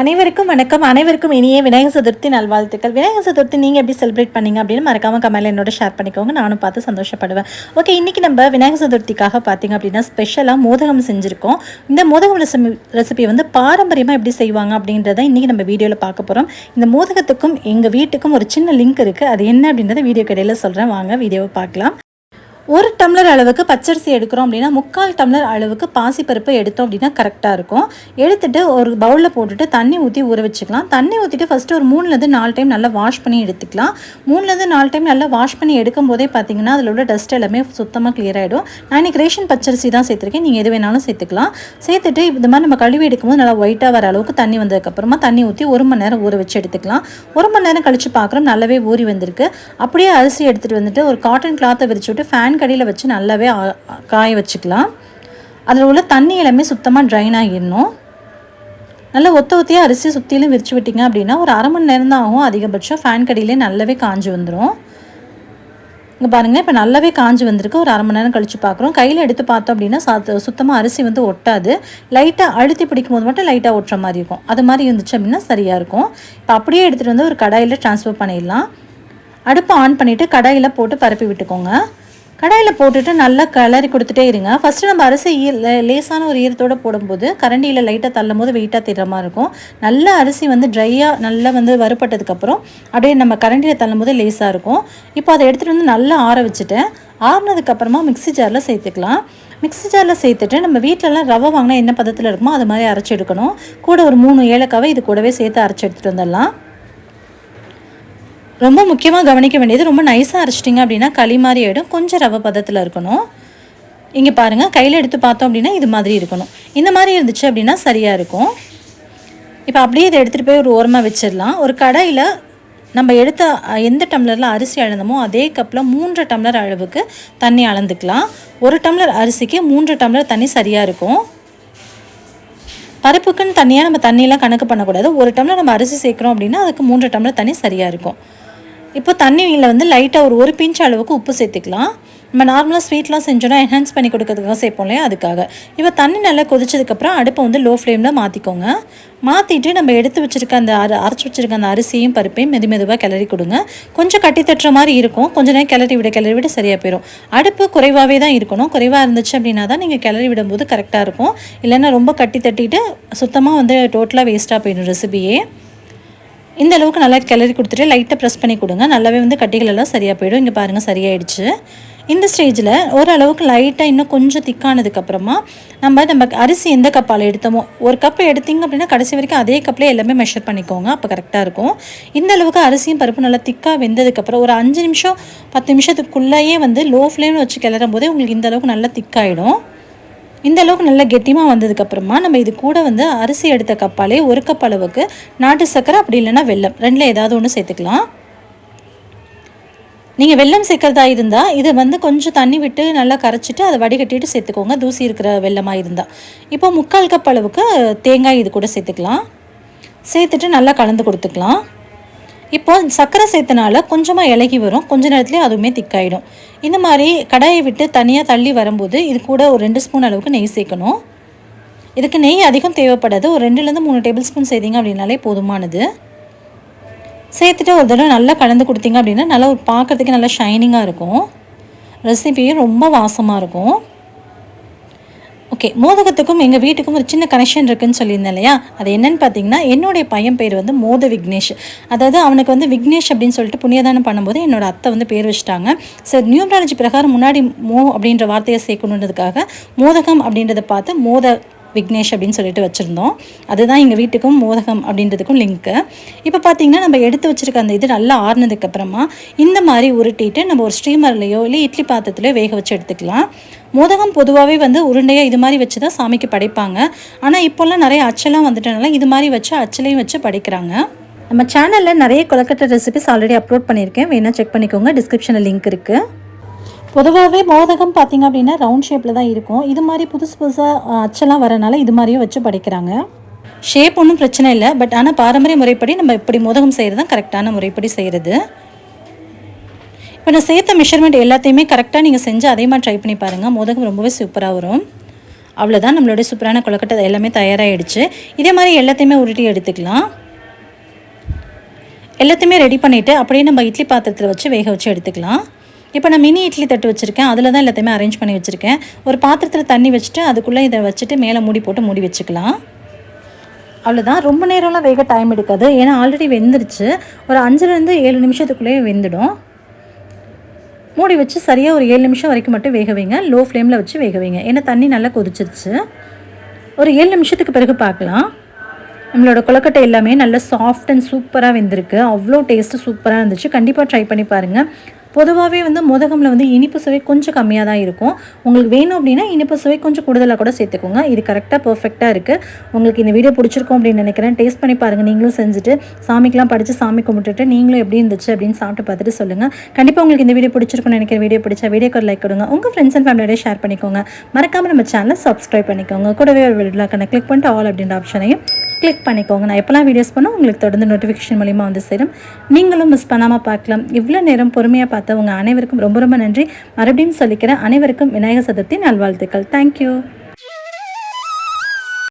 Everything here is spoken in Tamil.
அனைவருக்கும் வணக்கம். அனைவருக்கும் இனிய விநாயகர் சதுர்த்தி நல்வாழ்த்துக்கள். விநாயகர் சதுர்த்தி நீங்கள் எப்படி செலிப்ரேட் பண்ணீங்க அப்படின்னு மறக்காமல் கமெண்ட்ல என்னோட ஷேர் பண்ணிக்கோங்க. நானும் பார்த்து சந்தோஷப்படுவேன். ஓகே இன்றைக்கி நம்ம விநாயகர் சதுர்த்திக்காக பார்த்தீங்க அப்படின்னா ஸ்பெஷலாக மோதகம் செஞ்சுருக்கோம். இந்த மோதகம் ரெசிபி ரெசிபி வந்து பாரம்பரியமாக எப்படி செய்வாங்க அப்படின்றத இன்றைக்கி நம்ம வீடியோவில் பார்க்க போகிறோம் இந்த மோதகத்துக்கும் எங்கள் வீட்டுக்கும் ஒரு சின்ன லிங்க் இருக்குது அது என்ன அப்படின்றத வீடியோ கடையில் சொல்கிறேன் வாங்க வீடியோவை பார்க்கலாம். ஒரு டம்ளர் அளவுக்கு பச்சரிசி எடுக்கிறோம் அப்படின்னா முக்கால் டம்ளர் அளவுக்கு பாசிப்பருப்பு எடுத்தோம் அப்படின்னா கரெக்டாக இருக்கும். எடுத்துட்டு ஒரு பவுலில் போட்டுட்டு தண்ணி ஊற்றி ஊற வச்சுக்கலாம். தண்ணி ஊற்றிட்டு ஃபஸ்ட்டு ஒரு மூணுலேருந்து நாலு டைம் நல்லா வாஷ் பண்ணி எடுத்துக்கலாம். மூணுலேருந்து நாலு டைம் நல்லா வாஷ் பண்ணி எடுக்கும் போதே பார்த்தீங்கன்னா அதில் உள்ள டஸ்ட் எல்லாமே சுத்தமாக கிளியர் ஆகிடும் நான் இன்றைக்கி ரேஷன் பச்சரிசி தான் சேர்த்துருக்கேன். நீங்கள் எது வேணாலும் சேர்த்துக்கலாம். சேர்த்துட்டு இந்த மாதிரி நம்ம கழுவி எடுக்கும்போது நல்லா ஒயிட்டாக வர அளவுக்கு தண்ணி வந்ததுக்கப்புறமா தண்ணி ஊற்றி ஒரு மணி நேரம் ஊற வச்சு எடுத்துக்கலாம். ஒரு மணி நேரம் கழிச்சு பார்க்குறோம் நல்லாவே ஊறி வந்திருக்கு. அப்படியே அரிசி எடுத்துகிட்டு வந்துட்டு ஒரு காட்டன் கிளாத்தை விரிச்சு விட்டு ஃபேன் கடியில் வச்சு நல்லாவே காய வச்சுக்கலாம். அதில் உள்ள தண்ணி எல்லாமே சுத்தமாக ட்ரைன் ஆகிடணும். நல்லா ஒத்த ஒத்தியாக அரிசி சுற்றிலும் விரிச்சு விட்டீங்க அப்படின்னா ஒரு அரை மணி நேரம் தான் ஆகும். அதிகபட்சம் ஃபேன் கடியிலே நல்லாவே காஞ்சு வந்துடும் இங்கே பாருங்கள் இப்போ நல்லாவே காஞ்சு வந்திருக்கு. ஒரு அரை மணி நேரம் கழிச்சு பார்க்குறோம் கையில் எடுத்து பார்த்தோம் அப்படின்னா சாத்து சுத்தமாக அரிசி வந்து ஒட்டாது. லைட்டாக அழுத்தி பிடிக்கும் போது மட்டும் லைட்டாக ஒட்டுற மாதிரி இருக்கும். அது மாதிரி இருந்துச்சு அப்படின்னா சரியாக இருக்கும். இப்போ அப்படியே எடுத்துகிட்டு வந்து ஒரு கடாயில் ட்ரான்ஸ்ஃபர் பண்ணிடலாம். அடுப்பை ஆன் பண்ணிவிட்டு கடாயில் போட்டு பரப்பி விட்டுக்கோங்க. கடாயில் போட்டுட்டு நல்லா கிளறி கொடுத்துட்டே இருங்க. ஃபஸ்ட்டு நம்ம அரிசி லேசான ஒரு ஈரத்தோடு போடும்போது கரண்டியில் லைட்டாக தள்ளும் போது வெயிட்டாக திடுற மாதிரி இருக்கும். நல்ல அரிசி வந்து ட்ரையாக நல்லா வந்து வறுப்பட்டதுக்கப்புறம் அப்படியே நம்ம கரண்டியில் தள்ளும் போது லேசாக இருக்கும். இப்போ அதை எடுத்துகிட்டு வந்து நல்லா ஆற வச்சுட்டேன். ஆறுனதுக்கப்புறமா மிக்ஸி ஜாரில் சேர்த்துக்கலாம். மிக்ஸி ஜாரில் சேர்த்துட்டு நம்ம வீட்டிலலாம் ரவை வாங்கினா என்ன பதத்தில் இருக்குமோ அது மாதிரி அரைச்சி எடுக்கணும். கூட ஒரு மூணு ஏலக்காவை இது கூடவே சேர்த்து அரைச்சி எடுத்துகிட்டு வந்துடலாம். ரொம்ப முக்கியமாக கவனிக்க வேண்டியது ரொம்ப நைஸாக அரைச்சிட்டிங்க அப்படின்னா களி மாதிரி ஆகிடும் கொஞ்சம் ரவை பதத்தில் இருக்கணும். இங்கே பாருங்கள் கையில் எடுத்து பார்த்தோம் அப்படின்னா இது மாதிரி இருக்கணும். இந்த மாதிரி இருந்துச்சு அப்படின்னா சரியாக இருக்கும். இப்போ அப்படியே இதை எடுத்துகிட்டு போய் ஒரு ஓரமாக வச்சிடலாம். ஒரு கடாயில் நம்ம எடுத்த எந்த டம்ளரில் அரிசி அளந்தமோ அதே கப்பில் மூன்று டம்ளர் அளவுக்கு தண்ணி அளந்துக்கலாம். ஒரு டம்ளர் அரிசிக்கு மூன்று டம்ளர் தண்ணி சரியாக இருக்கும். பருப்புக்குன்னு தனியாக நம்ம தண்ணியெலாம் கணக்கு பண்ணக்கூடாது. ஒரு டம்ளர் நம்ம அரிசி சேர்க்குறோம் அப்படின்னா அதுக்கு மூன்று டம்ளர் தண்ணி சரியாக இருக்கும். இப்போ தண்ணியில் வந்து லைட்டாக ஒரு ஒரு பிஞ்ச் அளவுக்கு உப்பு சேர்த்துக்கலாம். நம்ம நார்மலாக ஸ்வீட்லாம் செஞ்சோன்னா என்ஹான்ஸ் பண்ணி கொடுக்கறதுக்காக சேர்ப்போம் இல்லையா? அதுக்காக. இப்போ தண்ணி நல்லா கொதிச்சதுக்கப்புறம் அடுப்பை வந்து லோ ஃப்ளேமில் மாற்றிக்கோங்க மாற்றிட்டு நம்ம எடுத்து வச்சுருக்க அந்த அரை அரைச்சி வச்சுருக்க அந்த அரிசியும் பருப்பையும் மெது மெதுவாக கிளறி கொடுங்க. கொஞ்சம் கட்டி தட்டுற மாதிரி இருக்கும். கொஞ்ச நேரம் கிளறி விட கிளறி விட சரியாக போயிடும் அடுப்பு குறைவாகவே தான் இருக்கணும். குறைவாக இருந்துச்சு அப்படின்னா தான் நீங்கள் கிளறி விடும்போது கரெக்டாக இருக்கும். இல்லைன்னா ரொம்ப கட்டி தட்டிட்டு சுத்தமாக வந்து டோட்டலாக வேஸ்ட்டாக போயிடும் ரெசிபியே இந்த அளவுக்கு நல்லா கிளறி கொடுத்துட்டு லைட்டாக ப்ரெஸ் பண்ணி கொடுங்க. நல்லாவே வந்து கட்டிகள் எல்லாம் சரியாக போயிடும். இங்கே பாருங்கள் சரியாயிடுச்சு. இந்த ஸ்டேஜில் ஓரளவுக்கு லைட்டாக இன்னும் கொஞ்சம் திக்கானதுக்கப்புறமா நம்ம நம்ம அரிசி எந்த கப்பால் எடுத்தோமோ ஒரு கப் எடுத்தீங்க அப்படின்னா கடைசி வரைக்கும் அதே கப்பில் எல்லாமே மெஷர் பண்ணிக்கோங்க. அப்போ கரெக்டாக இருக்கும். இந்த அளவுக்கு அரிசியும் பருப்பு நல்லா திக்காக வெந்ததுக்கப்புறம் ஒரு அஞ்சு நிமிஷம் பத்து நிமிஷத்துக்குள்ளேயே வந்து லோ ஃப்ளேமில் வச்சு கிளறும் போதே உங்களுக்கு இந்த அளவுக்கு நல்லா திக்காயிடும் இந்த அளவுக்கு நல்லா கெட்டிமாக வந்ததுக்கப்புறமா நம்ம இது கூட வந்து அரிசி எடுத்த கப்பாலே ஒரு கப் அளவுக்கு நாட்டு சர்க்கரை அப்படி இல்லைன்னா வெல்லம். ரெண்டில் ஏதாவது ஒன்று சேர்த்துக்கலாம். நீங்கள் வெள்ளம் சேர்க்கறதா இருந்தால் இது வந்து கொஞ்சம் தண்ணி விட்டு நல்லா கரைச்சிட்டு அதை வடிகட்டிட்டு சேர்த்துக்கோங்க. தூசி இருக்கிற வெள்ளமாக இருந்தால் இப்போ முக்கால் கப் அளவுக்கு தேங்காய் இது கூட சேர்த்துக்கலாம். சேர்த்துட்டு நல்லா கலந்து கொடுத்துக்கலாம். இப்போ சர்க்கரை சேர்த்தனால கொஞ்சமாக இலகி வரும். கொஞ்ச நேரத்துலேயே அதுவுமே திக்காயிடும். இந்த மாதிரி கடாயை விட்டு தனியாக தள்ளி வரும்போது இது கூட ஒரு ரெண்டு ஸ்பூன் அளவுக்கு நெய் சேர்க்கணும். இதுக்கு நெய் அதிகம் தேவைப்படாது. ஒரு ரெண்டுலேருந்து மூணு டேபிள் ஸ்பூன் செய்தீங்க அப்படின்னாலே போதுமானது. சேர்த்துட்டு ஒரு தடவை நல்லா கலந்து கொடுத்தீங்க அப்படின்னா நல்லா ஒரு பார்க்குறதுக்கு நல்லா ஷைனிங்காக இருக்கும். ரெசிபியும் ரொம்ப வாசமாக இருக்கும். ஓகே மோதகத்துக்கும் எங்கள் வீட்டுக்கும் ஒரு சின்ன கனெக்ஷன் இருக்குன்னு சொல்லியிருந்தேன் இல்லையா? அது என்னன்னு பார்த்தீங்கன்னா என்னுடைய பையன் பேர் வந்து மோத விக்னேஷ். அதாவது அவனுக்கு வந்து விக்னேஷ் அப்படின்னு சொல்லிட்டு புண்ணியதானம் பண்ணும்போது என்னோட அத்தை வந்து பேர் வச்சுட்டாங்க. ஸோ நியூமராலஜி பிரகாரம் முன்னாடி மோ அப்படின்ற வார்த்தையை சேர்க்கணுன்றதுக்காக மோதகம் அப்படின்றத பார்த்து மோத விக்னேஷ் அப்படின்னு சொல்லிட்டு வச்சுருந்தோம். அதுதான் எங்கள் வீட்டுக்கும் மோதகம் அப்படின்றதுக்கும் லிங்க்கு இப்போ பார்த்தீங்கன்னா நம்ம எடுத்து வச்சுருக்க அந்த இது நல்லா ஆறுனதுக்கப்புறமா இந்த மாதிரி உருட்டிட்டு நம்ம ஒரு ஸ்டீமர்லேயோ இல்லை இட்லி பாத்திரத்துலையோ வேக வச்சு எடுத்துக்கலாம். மோதகம் பொதுவாகவே வந்து உருண்டையாக இது மாதிரி வச்சு தான் சாமிக்கு படைப்பாங்க. ஆனால் இப்போல்லாம் நிறைய அச்செல்லாம் வந்துட்டனால இது மாதிரி வச்சு அச்சலையும் வச்சு படைக்கிறாங்க. நம்ம சேனலில் நிறைய கொலக்கட்டை ரெசிபிஸ் ஆல்ரெடி அப்லோட் பண்ணியிருக்கேன். வேணால் செக் பண்ணிக்கோங்க. டிஸ்கிரிப்ஷனில் லிங்க் இருக்குது பொதுவாகவே மோதகம் பார்த்தீங்க அப்படின்னா ரவுண்ட் ஷேப்பில் தான் இருக்கும். இது மாதிரி புதுசு புதுசாக அச்செல்லாம் வரனால இது மாதிரியும் வச்சு படைக்கிறாங்க. ஷேப் ஒன்றும் பிரச்சனை இல்லை. பட் ஆனால் பாரம்பரிய முறைப்படி நம்ம இப்படி மோதகம் செய்கிறது தான் கரெக்டான முறைப்படி செய்கிறது இப்போ நான் சேர்த்த மெஷர்மெண்ட் எல்லாத்தையுமே கரெக்டாக நீங்கள் செஞ்சு அதே மாதிரி ட்ரை பண்ணி பாருங்கள் மோதகம் ரொம்பவே சூப்பராக வரும். அவ்வளோதான் நம்மளுடைய சூப்பரான கொலக்கட்டை எல்லாமே தயாராகிடுச்சு இதே மாதிரி எல்லாத்தையுமே உருட்டி எடுத்துக்கலாம். எல்லாத்தையுமே ரெடி பண்ணிவிட்டு அப்படியே நம்ம இட்லி பாத்திரத்தில் வச்சு வேக வச்சு எடுத்துக்கலாம். இப்போ நான் மினி இட்லி தட்டு வச்சுருக்கேன். அதில் தான் எல்லாத்தையுமே அரேஞ்ச் பண்ணி வச்சுருக்கேன். ஒரு பாத்திரத்தில் தண்ணி வச்சுட்டு அதுக்குள்ளே இதை வச்சுட்டு மேலே மூடி போட்டு மூடி வச்சுக்கலாம். அவ்வளோதான் ரொம்ப நேரம்லாம் வேக டைம் எடுக்காது. ஏன்னா ஆல்ரெடி வெந்துருச்சு. ஒரு அஞ்சுலேருந்து ஏழு நிமிஷத்துக்குள்ளேயே வெந்துடும். மூடி வச்சு சரியாக ஒரு ஏழு நிமிஷம் வரைக்கும் மட்டும் வேக வைங்க. லோ ஃப்ளேமில் வச்சு வேக வைங்க. ஏன்னா தண்ணி நல்லா கொதிச்சிருச்சு. ஒரு ஏழு நிமிஷத்துக்கு பிறகு பார்க்கலாம். நம்மளோட கொலக்கட்டை எல்லாமே நல்லா சாஃப்ட் அண்ட் சூப்பராக வெந்திருக்கு. அவ்வளோ டேஸ்ட்டு சூப்பராக இருந்துச்சு. கண்டிப்பாக ட்ரை பண்ணி பாருங்கள் பொதுவாகவே வந்து மோதகமில் வந்து இனிப்பு சுவை கொஞ்சம் கம்மியாக தான் இருக்கும். உங்களுக்கு வேணும் அப்படின்னா இனிப்பு சுவை கொஞ்சம் கூடுதலாக கூட சேர்த்துக்கோங்க. இது கரெக்டாக பர்ஃபெக்டாக இருக்குது உங்களுக்கு இந்த வீடியோ பிடிச்சிருக்கும் அப்படின்னு நினைக்கிறேன். டேஸ்ட் பண்ணி பாருங்கள் நீங்களும் செஞ்சுட்டு சாமிக்கெலாம் படித்து சாமி கும்பிட்டுட்டு நீங்களும் எப்படி இருந்துச்சு அப்படின்னு சாப்பிட்டு பார்த்துட்டு சொல்லுங்கள் கண்டிப்பாக உங்களுக்கு இந்த வீடியோ பிடிச்சிருக்கும்னு நினைக்கிற வீடியோ பிடிச்சா வீடியோக்கு லைக் கொடுங்க. உங்கள் ஃப்ரெண்ட்ஸ் அண்ட் ஃபேமிலியோட ஷேர் பண்ணிக்கோங்க. மறக்காமல் நம்ம சேனலை சப்ஸ்கிரைப் பண்ணிக்கோங்க. கூடவே ஒரு வீடியோக்கான கிளிக் பண்ணிட்டு ஆல் அப்படின்ற ஆப்ஷனையும் கிளிக் பண்ணிக்கோங்க. நான் எப்போல்லாம் வீடியோஸ் பண்ணோம் உங்களுக்கு தொடர்ந்து நோட்டிஃபிகேஷன் மூலிமா வந்து சேரும். நீங்களும் மிஸ் பண்ணாமல் பார்க்கலாம். இவ்வளோ நேரம் பொறுமையாக பார்த்தவங்க அனைவருக்கும் ரொம்ப ரொம்ப நன்றி. மறுபடியும் சொல்லிக்கிறேன். அனைவருக்கும் விநாயகர் சதுர்த்தி நல்வாழ்த்துக்கள். தேங்க்யூ